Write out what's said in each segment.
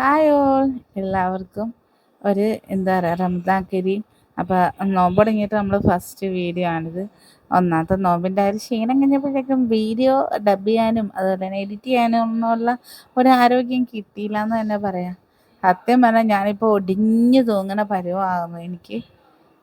Hi all എല്ലാവർക്കും ഒരു എന്താ പറയുക റംസാൻ കരീം. അപ്പോൾ നോമ്പ് തുടങ്ങിയിട്ട് നമ്മൾ ഫസ്റ്റ് വീഡിയോ ആണിത്. ഒന്നാമത്തെ നോമ്പിന്റെ ആ ഒരു ക്ഷീണം കഴിഞ്ഞപ്പോഴേക്കും വീഡിയോ ഡബ് ചെയ്യാനും അതുപോലെ തന്നെ എഡിറ്റ് ചെയ്യാനും ഒന്നുമുള്ള ഒരു ആരോഗ്യം കിട്ടിയില്ല എന്ന് തന്നെ പറയാം. സത്യം പറഞ്ഞാൽ ഞാനിപ്പോൾ ഒടിഞ്ഞു തൂങ്ങണ പരിവാകുന്നു എനിക്ക്.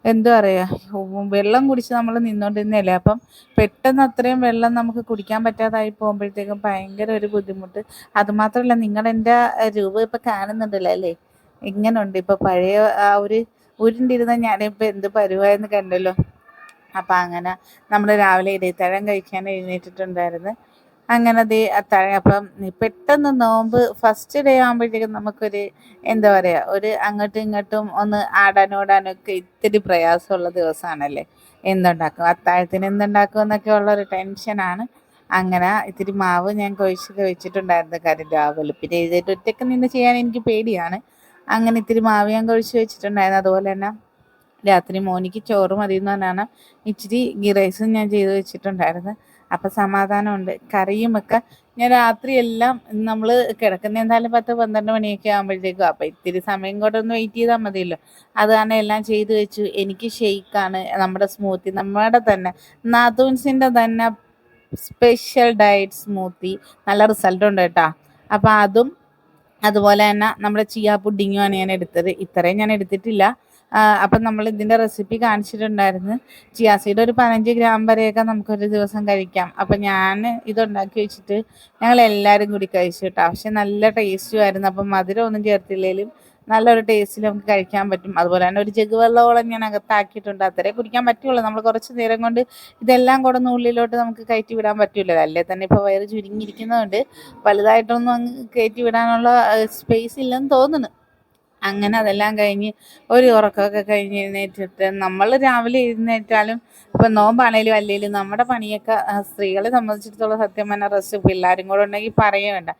എന്താ പറയുക വെള്ളം കുടിച്ച് നമ്മൾ നിന്നുകൊണ്ടിരുന്നല്ലേ അപ്പം പെട്ടെന്ന് അത്രയും വെള്ളം നമുക്ക് കുടിക്കാൻ പറ്റാതായി പോകുമ്പോഴത്തേക്കും ഭയങ്കര ഒരു ബുദ്ധിമുട്ട്. അതുമാത്രമല്ല നിങ്ങൾ എന്റെ രൂപം ഇപ്പം കാണുന്നുണ്ടല്ലോ അല്ലേ? ഇങ്ങനുണ്ട്. ഇപ്പം പഴയ ആ ഒരു ഉരുണ്ടിരുന്ന ഞാനിപ്പോൾ എന്ത് പരുവായെന്ന് കണ്ടല്ലോ. അപ്പം അങ്ങനെ നമ്മൾ രാവിലെ ഇടയത്തഴം കഴിക്കാൻ എഴുന്നേറ്റിട്ടുണ്ടായിരുന്നു. അങ്ങനെ ദേ അപ്പം പെട്ടെന്ന് നോമ്പ് ഫസ്റ്റ് ഡേ ആകുമ്പോഴത്തേക്കും നമുക്കൊരു എന്താ പറയുക ഒരു അങ്ങോട്ടും ഇങ്ങോട്ടും ഒന്ന് ആടാനോടാനും ഒക്കെ ഇത്തിരി പ്രയാസമുള്ള ദിവസമാണല്ലേ? എന്തുണ്ടാക്കും? അത്താഴത്തിന് എന്തുണ്ടാക്കും എന്നൊക്കെ ഉള്ളൊരു ടെൻഷനാണ് അങ്ങനെ ഇത്തിരി മാവ് ഞാൻ കുഴിച്ചൊക്കെ വെച്ചിട്ടുണ്ടായിരുന്നു കാര്യം രാവിലെ. പിന്നെ എഴുതിയിട്ട് ഒറ്റയ്ക്ക് നിന്ന് ചെയ്യാൻ എനിക്ക് പേടിയാണ്. അങ്ങനെ ഇത്തിരി മാവ് ഞാൻ കുഴിച്ച് വെച്ചിട്ടുണ്ടായിരുന്നു. അതുപോലെ തന്നെ രാത്രി മോനിക്ക് ചോറ് മതി എന്ന് പറഞ്ഞാണ് ഇച്ചിരി ഗീ റൈസും ഞാൻ ചെയ്ത് വെച്ചിട്ടുണ്ടായിരുന്നു. അപ്പം സമാധാനമുണ്ട്. കറിയുമൊക്കെ ഞാൻ രാത്രിയെല്ലാം നമ്മൾ കിടക്കുന്ന എന്തായാലും പത്ത് പന്ത്രണ്ട് മണിയൊക്കെ ആകുമ്പോഴത്തേക്കും അപ്പം ഇത്തിരി സമയം കൂടെ ഒന്ന് വെയിറ്റ് ചെയ്താൽ മതിയല്ലോ. അത് കാരണം എല്ലാം ചെയ്തു വെച്ചു. എനിക്ക് ഷെയ്ക്കാണ് നമ്മുടെ സ്മൂത്തി നമ്മുടെ തന്നെ നാത്തൂൻസിന്റെ തന്നെ സ്പെഷ്യൽ ഡയറ്റ് സ്മൂത്തി നല്ല റിസൾട്ട് ഉണ്ട് കേട്ടോ. അപ്പൊ അതും അതുപോലെ തന്നെ നമ്മുടെ ചിയ പുഡിങ്ങുമാണ് ഞാൻ എടുത്തത്. ഇത്രയും ഞാൻ എടുത്തിട്ടില്ല. അപ്പം നമ്മൾ ഇതിന്റെ റെസിപ്പി കാണിച്ചിട്ടുണ്ടായിരുന്നു. ചിയാസീഡ് ഒരു പതിനഞ്ച് ഗ്രാം വരെയൊക്കെ നമുക്കൊരു ദിവസം കഴിക്കാം. അപ്പം ഞാൻ ഇതുണ്ടാക്കി വെച്ചിട്ട് ഞങ്ങൾ എല്ലാവരും കൂടി കഴിച്ചു കേട്ടോ. പക്ഷെ നല്ല ടേസ്റ്റും ആയിരുന്നു. അപ്പം മധുരം ഒന്നും ചേർത്തില്ലെങ്കിലും നല്ലൊരു ടേസ്റ്റിൽ നമുക്ക് കഴിക്കാൻ പറ്റും. അതുപോലെ തന്നെ ഒരു ജഗ് വെള്ളമോളം ഞാൻ അകത്താക്കിയിട്ടുണ്ട്. അത്രേ കുടിക്കാൻ പറ്റുള്ളൂ. നമ്മൾ കുറച്ച് നേരം കൊണ്ട് ഇതെല്ലാം കൂടെ ഉള്ളിലോട്ട് നമുക്ക് കയറ്റി വിടാൻ പറ്റില്ല അല്ലേ? തന്നെ ഇപ്പോൾ വയറ് ചുരുങ്ങിയിരിക്കുന്നതുകൊണ്ട് വലുതായിട്ടൊന്നും അങ്ങ് കയറ്റി വിടാനുള്ള സ്പേസ് ഇല്ലെന്ന് തോന്നുന്നു. അങ്ങനെ അതെല്ലാം കഴിഞ്ഞ് ഒരു ഉറക്കമൊക്കെ കഴിഞ്ഞ് എഴുന്നേറ്റിട്ട് നമ്മൾ രാവിലെ എഴുന്നേറ്റാലും ഇപ്പം നോമ്പാണേലും അല്ലെങ്കിലും നമ്മുടെ പണിയൊക്കെ സ്ത്രീകളെ സംബന്ധിച്ചിടത്തോളം സത്യം പറഞ്ഞ റെസ്റ്റ് പിള്ളേരും കൂടെ ഉണ്ടെങ്കിൽ പറയേ വേണ്ട.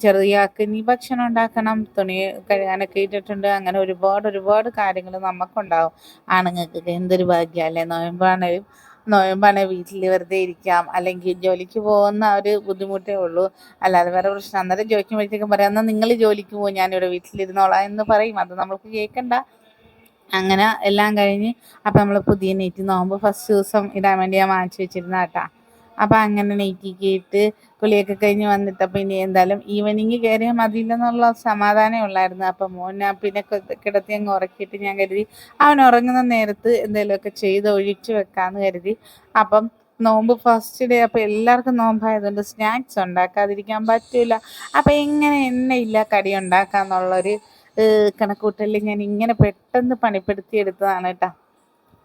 ചെറിയ ഇനി ഭക്ഷണം ഉണ്ടാക്കണം തുണി കഴുകാനൊക്കെ ഇട്ടിട്ടുണ്ട്. അങ്ങനെ ഒരുപാട് ഒരുപാട് കാര്യങ്ങൾ നമുക്കുണ്ടാവും ആണുങ്ങൾക്ക് എന്തൊരു ഭാഗ്യമല്ലേ നോയമ്പാണേലും നോയമ്പാണെങ്കിൽ വീട്ടിൽ വെറുതെ ഇരിക്കാം. അല്ലെങ്കിൽ ജോലിക്ക് പോകുന്ന ഒരു ബുദ്ധിമുട്ടേ ഉള്ളൂ. അല്ലാതെ വേറെ പ്രശ്നം. അന്നേരം ചോദിക്കുമ്പോഴത്തേക്കും പറയാം എന്നാൽ നിങ്ങൾ ജോലിക്ക് പോകും ഞാനിവിടെ വീട്ടിലിരുന്നോളാം എന്ന് പറയും. അത് നമ്മൾക്ക് കേൾക്കണ്ട അങ്ങനെ എല്ലാം കഴിഞ്ഞ് അപ്പം നമ്മൾ പുതിയ നെയ്റ്റ് നോക്കുമ്പോൾ ഫസ്റ്റ് ദിവസം ഇടാൻ വേണ്ടി ഞാൻ വാങ്ങിച്ചു വെച്ചിരുന്ന കേട്ടാ അപ്പം അങ്ങനെ നെയ്റ്റിക്ക് ഇട്ട് കുളിയൊക്കെ കഴിഞ്ഞ് വന്നിട്ടപ്പോൾ ഇനി എന്തായാലും ഈവനിങ് കയറിയാൽ മതിയില്ലെന്നുള്ള സമാധാനം ഉള്ളായിരുന്നു. അപ്പം മോനെ പിന്നെ കിടത്തി അങ്ങ് ഉറക്കിയിട്ട് ഞാൻ കരുതി അവൻ ഉറങ്ങുന്ന നേരത്ത് എന്തെങ്കിലുമൊക്കെ ചെയ്ത് ഒഴിച്ചു വെക്കാമെന്ന് കരുതി. അപ്പം നോമ്പ് ഫസ്റ്റ് ഡേ അപ്പോൾ എല്ലാവർക്കും നോമ്പായതുകൊണ്ട് സ്നാക്സ് ഉണ്ടാക്കാതിരിക്കാൻ പറ്റില്ല അപ്പം എങ്ങനെ എണ്ണയില്ല കടി ഉണ്ടാക്കാന്നുള്ളൊരു കണക്കൂട്ടലിൽ ഞാൻ ഇങ്ങനെ പെട്ടെന്ന് പണിപ്പെടുത്തി എടുത്തതാണ് കേട്ടോ.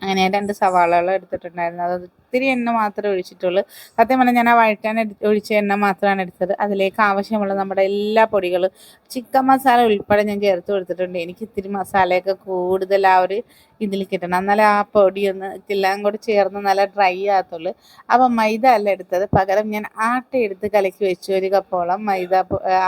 അങ്ങനെ രണ്ട് സവാളകൾ എടുത്തിട്ടുണ്ടായിരുന്നു. അത് ഒത്തിരി എണ്ണ മാത്രമേ ഒഴിച്ചിട്ടുള്ളൂ. സത്യം പറഞ്ഞാൽ ഞാൻ ആ വഴറ്റാൻ ഒഴിച്ച എണ്ണ മാത്രമാണ് എടുത്തത്. അതിലേക്ക് ആവശ്യമുള്ള നമ്മുടെ എല്ലാ പൊടികളും ചിക്കൻ മസാല ഉൾപ്പെടെ ഞാൻ ചേർത്ത് കൊടുത്തിട്ടുണ്ട്. എനിക്ക് ഇത്തിരി മസാലയൊക്കെ കൂടുതൽ ആ ഒരു ഇതിൽ കിട്ടണം. എന്നാലേ ആ പൊടിയൊന്ന് എല്ലാം കൂടി ചേർന്ന് നല്ല ഡ്രൈ ആകത്തുള്ളൂ. അപ്പം മൈദ അല്ല എടുത്തത്. പകരം ഞാൻ ആട്ട എടുത്ത് കലക്കി വെച്ചു. ഒരു കപ്പോളം മൈദ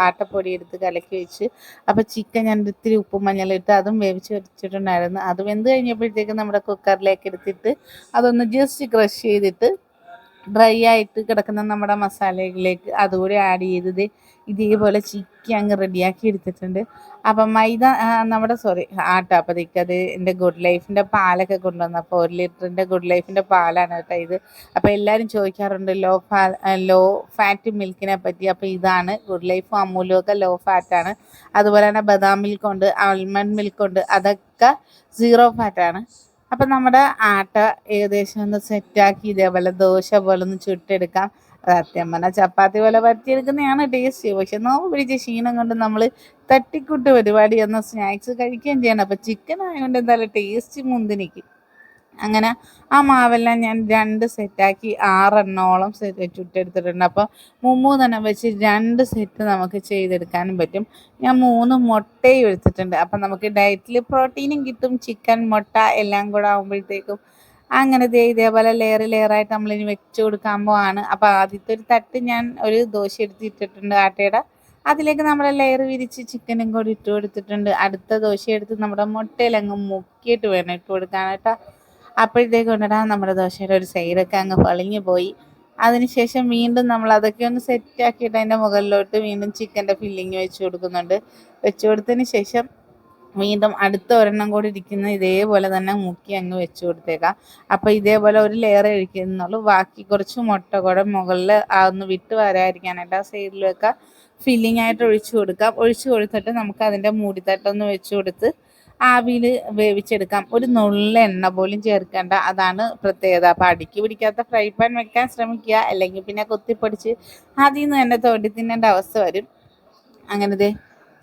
ആട്ടപ്പൊടി എടുത്ത് കലക്കി വെച്ച്. അപ്പോൾ ചിക്കൻ ഞാൻ ഇത്തിരി ഉപ്പും മഞ്ഞളിട്ട് അതും വേവിച്ച് വെച്ചിട്ടുണ്ടായിരുന്നു. അത് വെന്ത് കഴിഞ്ഞപ്പോഴത്തേക്കും നമ്മുടെ കുക്കറിലേക്ക് എടുത്തിട്ട് അതൊന്ന് ജസ്റ്റ് ക്രഷ് ചെയ്തിട്ട് ഡ്രൈ ആയിട്ട് കിടക്കുന്ന നമ്മുടെ മസാലകളിലേക്ക് അതുകൂടി ആഡ് ചെയ്തത് ഇതേപോലെ ചിക്കി അങ്ങ് റെഡിയാക്കി എടുത്തിട്ടുണ്ട്. അപ്പം മൈദ നമ്മുടെ സോറി ആട്ട അപ്പോഴത്തേക്ക് അത് എന്റെ ഗുഡ് ലൈഫിന്റെ പാലൊക്കെ കൊണ്ടുവന്നപ്പോൾ ഒരു ലിറ്ററിന്റെ ഗുഡ് ലൈഫിന്റെ പാലാണ് കേട്ടോ ഇത്. അപ്പോൾ എല്ലാവരും ചോദിക്കാറുണ്ട് ലോ ഫാ ലോ ഫാറ്റ് മിൽക്കിനെ പറ്റി. അപ്പോൾ ഇതാണ് ഗുഡ് ലൈഫും അമൂലും ഒക്കെ ലോ ഫാറ്റാണ് അതുപോലെ തന്നെ ബദാം മിൽക്കുണ്ട് ആൽമണ്ട് മിൽക്കുണ്ട് അതൊക്കെ സീറോ ഫാറ്റാണ് അപ്പം നമ്മുടെ ആട്ട ഏകദേശം ഒന്ന് സെറ്റാക്കി ഇതേപോലെ ദോശ പോലെ ഒന്ന് ചുട്ടെടുക്കാം. സത്യം പറഞ്ഞാൽ ചപ്പാത്തി പോലെ പറ്റിയെടുക്കുന്നതാണ് ടേസ്റ്റ് പക്ഷെ നോവ് പിടിച്ച ക്ഷീണം കൊണ്ട് നമ്മൾ തട്ടിക്കൂട്ട് പരിപാടി എന്ന സ്നാക്സ് കഴിക്കുകയും ചെയ്യണം. അപ്പം ചിക്കൻ ആയതുകൊണ്ട് എന്തായാലും ടേസ്റ്റ് മുന്തിനിക്കും അങ്ങനെ ആ മാവെല്ലാം ഞാൻ രണ്ട് സെറ്റാക്കി ആറെണ്ണോളം സെറ്റ് ചുട്ടെടുത്തിട്ടുണ്ട് അപ്പോൾ മുമ്മൂന്നെണ്ണം വെച്ച് രണ്ട് സെറ്റ് നമുക്ക് ചെയ്തെടുക്കാനും പറ്റും. ഞാൻ മൂന്ന് മുട്ടയും എടുത്തിട്ടുണ്ട്. അപ്പം നമുക്ക് ഡയറ്റിൽ പ്രോട്ടീനും കിട്ടും ചിക്കൻ മുട്ട എല്ലാം കൂടെ ആകുമ്പോഴത്തേക്കും അങ്ങനെ ദേ ഇതേപോലെ ലെയർ ലെയറായിട്ട് നമ്മളിനി വെച്ച് കൊടുക്കാൻ പോവാണ്. അപ്പോൾ ആദ്യത്തെ ഒരു തട്ട് ഞാൻ ഒരു ദോശ എടുത്തിട്ടിട്ടുണ്ട് ആട്ടയുടെ. അതിലേക്ക് നമ്മൾ ലെയർ വിരിച്ച് ചിക്കനും കൂടി ഇട്ട് കൊടുത്തിട്ടുണ്ട്. അടുത്ത ദോശ എടുത്ത് നമ്മുടെ മുട്ടയിലങ്ങ് മുക്കിയിട്ട് വേണം ഇട്ട് കൊടുക്കാനായിട്ട് അപ്പോഴത്തേക്ക് കൊണ്ടിടാൻ നമ്മുടെ ദോശയുടെ ഒരു സൈഡൊക്കെ അങ്ങ് പൊളിഞ്ഞു പോയി. അതിനുശേഷം വീണ്ടും നമ്മൾ അതൊക്കെ ഒന്ന് സെറ്റ് ആക്കിയിട്ട് അതിന്റെ മുകളിലോട്ട് വീണ്ടും ചിക്കന്റെ ഫില്ലിങ് വെച്ച് കൊടുക്കുന്നുണ്ട്. വെച്ച് കൊടുത്തതിന് ശേഷം വീണ്ടും അടുത്ത ഒരെണ്ണം കൂടി ഇരിക്കുന്ന ഇതേപോലെ തന്നെ മുക്കി അങ്ങ് വെച്ച് കൊടുത്തേക്കാം. അപ്പോൾ ഇതേപോലെ ഒരു ലെയർ കഴിക്കുന്നുള്ളൂ ബാക്കി കുറച്ച് മുട്ട കൂടെ മുകളിൽ ആ ഒന്ന് വിട്ട് വരാതിരിക്കാനായിട്ട് ആ സൈഡിലൊക്കെ ഫില്ലിംഗ് ആയിട്ട് ഒഴിച്ചു കൊടുക്കാം. ഒഴിച്ചു കൊടുത്തിട്ട് നമുക്ക് അതിന്റെ മൂടിത്തട്ടൊന്ന് വെച്ച് കൊടുത്ത് ആവിയിൽ വേവിച്ചെടുക്കാം. ഒരു നുള്ള എണ്ണ പോലും ചേർക്കേണ്ട അതാണ് പ്രത്യേകത. അപ്പം അടുക്കി പിടിക്കാത്ത ഫ്രൈ പാൻ വെക്കാൻ ശ്രമിക്കുക. അല്ലെങ്കിൽ പിന്നെ കൊത്തിപ്പൊടിച്ച് അതിൽ നിന്ന് തന്നെ തോണ്ടി തിന്നേണ്ട അവസ്ഥ വരും. അങ്ങനത്തെ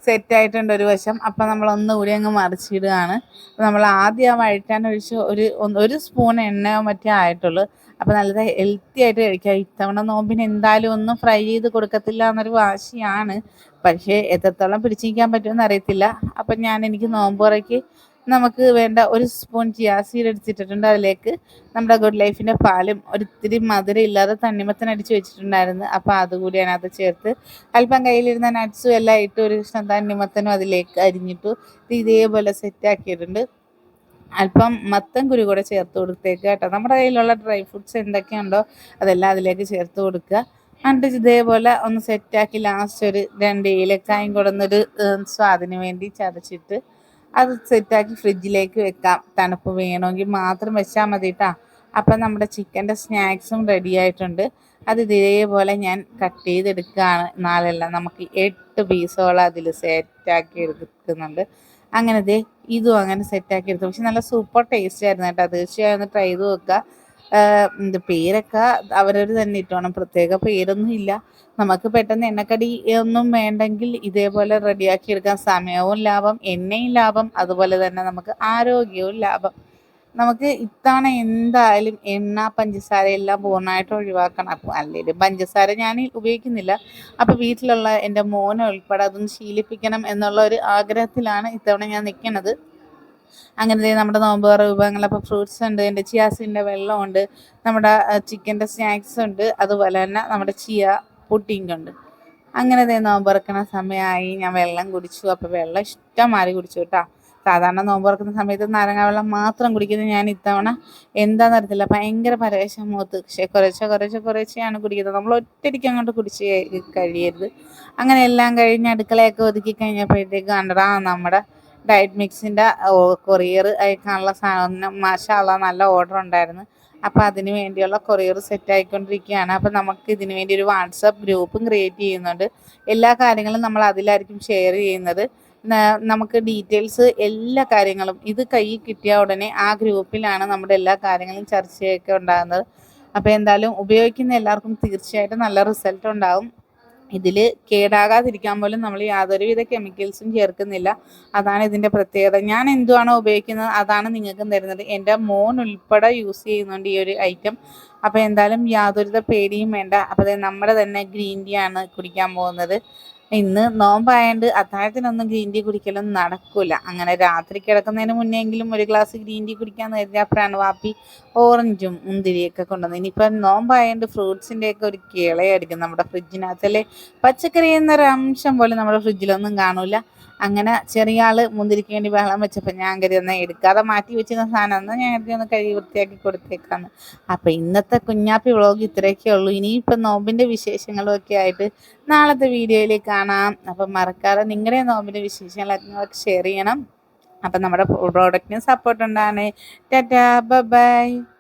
സെറ്റായിട്ടുണ്ട് ഒരു വശം. അപ്പം നമ്മൾ ഒന്നുകൂടി അങ്ങ് മറിച്ചിടുകയാണ്. അപ്പം നമ്മൾ ആദ്യം ആ വഴറ്റാൻ ഒഴിച്ച് ഒരു ഒരു സ്പൂൺ എണ്ണയോ മറ്റേ ആയിട്ടുള്ളൂ. അപ്പം നല്ല ഹെൽത്തി ആയിട്ട് കഴിക്കാം ഇത്തവണ നോമ്പിന് എന്തായാലും ഒന്നും ഫ്രൈ ചെയ്ത് കൊടുക്കത്തില്ല എന്നൊരു വാശിയാണ്. പക്ഷേ എത്രത്തോളം പിടിച്ചിരിക്കാൻ പറ്റുമെന്ന് അറിയത്തില്ല. അപ്പം ഞാൻ എനിക്ക് നോമ്പുറയ്ക്ക് നമുക്ക് വേണ്ട ഒരു സ്പൂൺ ചിയാസീഡ് എടുത്തിട്ടുണ്ട് അതിലേക്ക് നമ്മുടെ ഗുഡ് ലൈഫിന്റെ പാലും ഒരിത്തിരി മധുരം ഇല്ലാതെ തണ്ണിമത്തൻ അടിച്ച് വെച്ചിട്ടുണ്ടായിരുന്നു. അപ്പോൾ അതുകൂടി അതിനകത്ത് ചേർത്ത് അല്പം കയ്യിലിരുന്ന നട്ട്സും എല്ലാം ഇട്ട് ഒരു കഷ്ണം തണ്ണിമത്തനും അതിലേക്ക് അരിഞ്ഞിട്ടു ഇത് ഇതേപോലെ സെറ്റാക്കിയിട്ടുണ്ട് അല്പം മത്തൻ കുരു കൂടെ ചേർത്ത് കൊടുത്തേക്ക് കേട്ടോ. നമ്മുടെ കയ്യിലുള്ള ഡ്രൈ ഫ്രൂട്ട്സ് എന്തൊക്കെയുണ്ടോ അതെല്ലാം അതിലേക്ക് ചേർത്ത് കൊടുക്കുക. എന്നിട്ട് ഇതേപോലെ ഒന്ന് സെറ്റാക്കി ലാസ്റ്റ് ഒരു രണ്ട് ഏലക്കായും കൊടുന്നൊരു സ്വാദിന് വേണ്ടി ചതച്ചിട്ട് അത് സെറ്റാക്കി ഫ്രിഡ്ജിലേക്ക് വെക്കാം. തണുപ്പ് വേണമെങ്കിൽ മാത്രം വെച്ചാൽ മതി കേട്ടോ അപ്പം നമ്മുടെ ചിക്കന്റെ സ്നാക്സും റെഡി ആയിട്ടുണ്ട്. അത് ഇതേപോലെ ഞാൻ കട്ട് ചെയ്തെടുക്കുകയാണ്. നാളെല്ലാം നമുക്ക് എട്ട് പീസോളം അതിൽ സെറ്റാക്കി എടുക്കുന്നുണ്ട്. അങ്ങനെ ദേ ഇതും അങ്ങനെ സെറ്റാക്കി എടുത്തു. പക്ഷെ നല്ല സൂപ്പർ ടേസ്റ്റ് ആയിരുന്നു കേട്ടോ. തീർച്ചയായും ഒന്ന് ട്രൈ ചെയ്ത് നോക്കുക. പേരൊക്കെ അവരവർ തന്നെ ഇട്ടോണം. പ്രത്യേക പേരൊന്നും ഇല്ല. നമുക്ക് പെട്ടെന്ന് എണ്ണക്കടി ഒന്നും വേണ്ടെങ്കിൽ ഇതേപോലെ റെഡിയാക്കി എടുക്കാൻ സമയവും ലാഭം എണ്ണയും ലാഭം അതുപോലെ തന്നെ നമുക്ക് ആരോഗ്യവും ലാഭം. നമുക്ക് ഇത്തവണ എന്തായാലും എണ്ണ പഞ്ചസാര എല്ലാം പൂർണമായിട്ട് ഒഴിവാക്കണം. അപ്പോൾ അല്ലെങ്കിൽ പഞ്ചസാര ഞാൻ ഉപയോഗിക്കുന്നില്ല. അപ്പോൾ വീട്ടിലുള്ള എന്റെ മോനെ ഉൾപ്പെടെ അതൊന്ന് ശീലിപ്പിക്കണം എന്നുള്ള ഒരു ആഗ്രഹത്തിലാണ് ഇത്തവണ ഞാൻ നിൽക്കുന്നത് അങ്ങനെ നമ്മുടെ നോമ്പ് വിഭവങ്ങൾ അപ്പോൾ ഫ്രൂട്ട്സ് ഉണ്ട് എന്റെ ചിയാസിന്റെ വെള്ളമുണ്ട് നമ്മുടെ ചിക്കന്റെ സ്നാക്സ് ഉണ്ട് അതുപോലെ തന്നെ നമ്മുടെ ചിയ പുട്ടിങ് ഉണ്ട്. അങ്ങനത്തെ നോമ്പ് ഇറക്കുന്ന സമയമായി ഞാൻ വെള്ളം കുടിച്ചു. അപ്പോൾ വെള്ളം ഇഷ്ടം മാറി കുടിച്ചു കേട്ടോ. സാധാരണ നോമ്പ് സമയത്ത് നാരങ്ങ വെള്ളം മാത്രം കുടിക്കുന്നത് ഞാൻ ഇത്തവണ എന്താണെന്ന് അറിയത്തില്ല. ഭയങ്കര പരവേശം മുഖത്ത്. പക്ഷേ കുറച്ച് കുറച്ച് കുറച്ചാണ് കുടിക്കുന്നത്. നമ്മൾ ഒറ്റയ്ക്ക് അങ്ങോട്ട് കുടിച്ച് കഴിയരുത്. അങ്ങനെ എല്ലാം കഴിഞ്ഞ് അടുക്കളയൊക്കെ ഒതുക്കി കഴിഞ്ഞപ്പോഴത്തേക്ക് കണ്ടടാ നമ്മുടെ ഡയറ്റ് മിക്സിന്റെ കൊറിയർ അയക്കാനുള്ള സാധനം മാഷാള്ള നല്ല ഓർഡർ ഉണ്ടായിരുന്നു. അപ്പോൾ അതിന് വേണ്ടിയുള്ള കൊറിയർ സെറ്റ് ആയിക്കൊണ്ടിരിക്കുകയാണ്. അപ്പോൾ നമുക്ക് ഇതിന് വേണ്ടി ഒരു വാട്സപ്പ് ഗ്രൂപ്പും ക്രിയേറ്റ് ചെയ്യുന്നുണ്ട്. എല്ലാ കാര്യങ്ങളും നമ്മൾ അതിലായിരിക്കും ഷെയർ ചെയ്യുന്നത്. നമുക്ക് ഡീറ്റെയിൽസ് എല്ലാ കാര്യങ്ങളും ഇത് കൈ കിട്ടിയ ഉടനെ ആ ഗ്രൂപ്പിലാണ് നമ്മുടെ എല്ലാ കാര്യങ്ങളും ചർച്ചയൊക്കെ ഉണ്ടാകുന്നത്. അപ്പോൾ എന്തായാലും ഉപയോഗിക്കുന്ന എല്ലാവർക്കും തീർച്ചയായിട്ടും നല്ല റിസൾട്ട് ഉണ്ടാകും ഇതിൽ കേടാകാതിരിക്കാൻ പോലും നമ്മൾ യാതൊരുവിധ കെമിക്കൽസും ചേർക്കുന്നില്ല. അതാണ് ഇതിന്റെ പ്രത്യേകത. ഞാൻ എന്തുവാണോ ഉപയോഗിക്കുന്നത് അതാണ് നിങ്ങൾക്കും തരുന്നത്. എന്റെ മോൻ ഉൾപ്പെടെ യൂസ് ചെയ്യുന്നുണ്ട് ഈ ഒരു ഐറ്റം അപ്പോൾ എന്തായാലും യാതൊരുവിധ പേടിയും വേണ്ട. അപ്പോൾ നമ്മുടെ തന്നെ ഗ്രീൻ ടീ ആണ് കുടിക്കാൻ പോകുന്നത്. ഇന്ന് നോമ്പായതുകൊണ്ട് അത്താഴത്തിനൊന്നും ഗ്രീൻ ടീ കുടിക്കലൊന്നും നടക്കില്ല അങ്ങനെ രാത്രി കിടക്കുന്നതിന് മുന്നെങ്കിലും ഒരു ഗ്ലാസ് ഗ്രീൻ ടീ കുടിക്കാൻ നേരത്തെ കരുതിയപ്പോഴാണ് വാപ്പി ഓറഞ്ചും മുന്തിരിയൊക്കെ കൊണ്ടുവന്നത് ഇനിയിപ്പം നോമ്പായതുകൊണ്ട് ഫ്രൂട്ട്സിന്റെയൊക്കെ ഒരു കിളയായിരിക്കും നമ്മുടെ ഫ്രിഡ്ജിനകത്തല്ലേ പച്ചക്കറി എന്നൊരു അംശം പോലും നമ്മുടെ ഫ്രിഡ്ജിലൊന്നും കാണൂല. അങ്ങനെ ചെറിയ ആൾ മുന്തിരിക്ക് വേണ്ടി വെള്ളം വെച്ചപ്പോൾ ഞാൻ കരുതി ഒന്ന് എടുക്കാതെ മാറ്റി വെച്ചിരുന്ന സാധനം ഒന്ന് ഞാൻ കരുതി ഒന്ന് കഴുകി വൃത്തിയാക്കി കൊടുത്തേക്കാന്ന്. അപ്പം ഇന്നത്തെ കുഞ്ഞാപ്പി വ്ളോഗ് ഇത്രയൊക്കെ ഉള്ളൂ. ഇനിയിപ്പം നോമ്പിന്റെ വിശേഷങ്ങളും ഒക്കെ ആയിട്ട് നാളത്തെ വീഡിയോയിൽ കാണാം. അപ്പം മറക്കാതെ നിങ്ങളുടെ നോമ്പിന്റെ വിശേഷങ്ങളൊക്കെ ഷെയർ ചെയ്യണം. അപ്പം നമ്മുടെ പ്രോഡക്റ്റിന് സപ്പോർട്ട് ഉണ്ടാകണേ ടാറ്റാ ബൈ